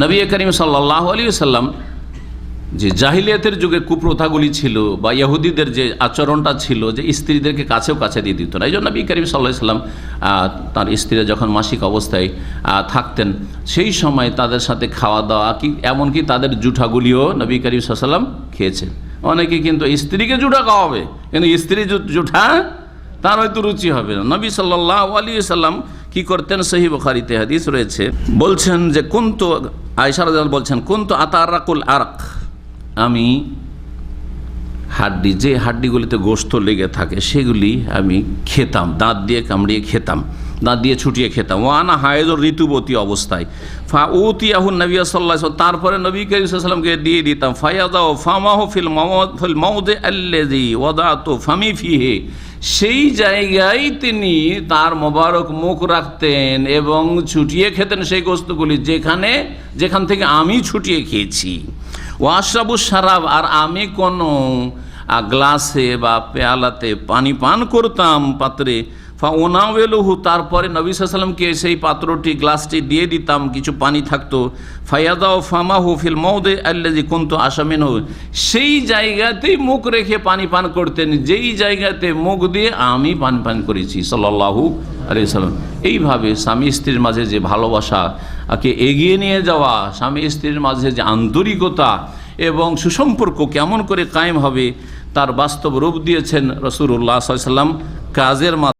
নবী করিম সাল্লাহ আলী সাল্লাম যে জাহিলিয়াতের যুগে কুপ্রথাগুলি ছিল বা ইহুদিদের যে আচরণটা ছিল যে স্ত্রীদেরকে কাছেও কাছে দিয়ে দিত না। এই জন্য নবী করিম সাল্লাহ সাল্লাম তার স্ত্রীরা যখন মাসিক অবস্থায় থাকতেন, সেই সময় তাদের সাথে খাওয়া দাওয়া কি, এমনকি তাদের জুঠাগুলিও নবী করিম সাল্লাম খেয়েছেন। অনেকে কিন্তু স্ত্রীকে জুঠা খাওয়াবে, কিন্তু স্ত্রী জুঠা, তার হয়তো রুচি হবে না। নবী সাল্লাহ আলী সাল্লাম কি করতেন? সহি বখারিতে হাদিস রয়েছে, বলছেন যে কোন তো আয়সার বলছেন কোন তো আতারাকুল আরক? আমি হাড্ডি, যে হাড্ডিগুলিতে গোস্ত লেগে থাকে, সেগুলি আমি খেতাম, দাঁত দিয়ে কামড়িয়ে খেতাম, দাঁত দিয়ে ছুটিয়ে খেতাম। ও আনা হায়েজর ঋতুবতী অবস্থায়। ফা উতিয়াহুন নবী সাল্লাহ তারপরে নবী করিমসাল্লামকে দিয়ে দিতাম ফায়াদাও ফামাহ ফিল মাউদে আল্লেজি ওদা তো ফামি ফিহে। সেই জায়গায় তিনি তার মোবারক মুখ রাখতেন এবং ছুটিয়ে খেতেন সেই গোস্তগুলি যেখানে, যেখান থেকে আমি ছুটিয়ে খেয়েছি। ওয়াশাবু সারাব, আর আমি কোনো গ্লাসে বা পেয়ালাতে পানি পান করতাম পাত্রে। ওনাওয়েলহু তারপরে নবী সাল্লামকে সেই পাত্রটি, গ্লাসটি দিয়ে দিতাম, কিছু পানি থাকতো। ফায়াদাও ফামাহু ফিল মৌদে আল্লাজি কুন্তু আসামিন সেই জায়গাতেই মুখ রেখে পানি পান করতেন। যেই জায়গাতে মুখ দিয়ে আমি পানি পান করেছি সাল্লাহু আলি সাল্লাম এইভাবে স্বামী স্ত্রীর মাঝে যে ভালোবাসা ভালোবাসাকে এগিয়ে নিয়ে যাওয়া, স্বামী স্ত্রীর মাঝে যে আন্তরিকতা এবং সুসম্পর্ক কেমন করে কায়েম হবে, তার বাস্তব রূপ দিয়েছেন রসুল্লাহ সাল্লাম কাজের মাধ্যমে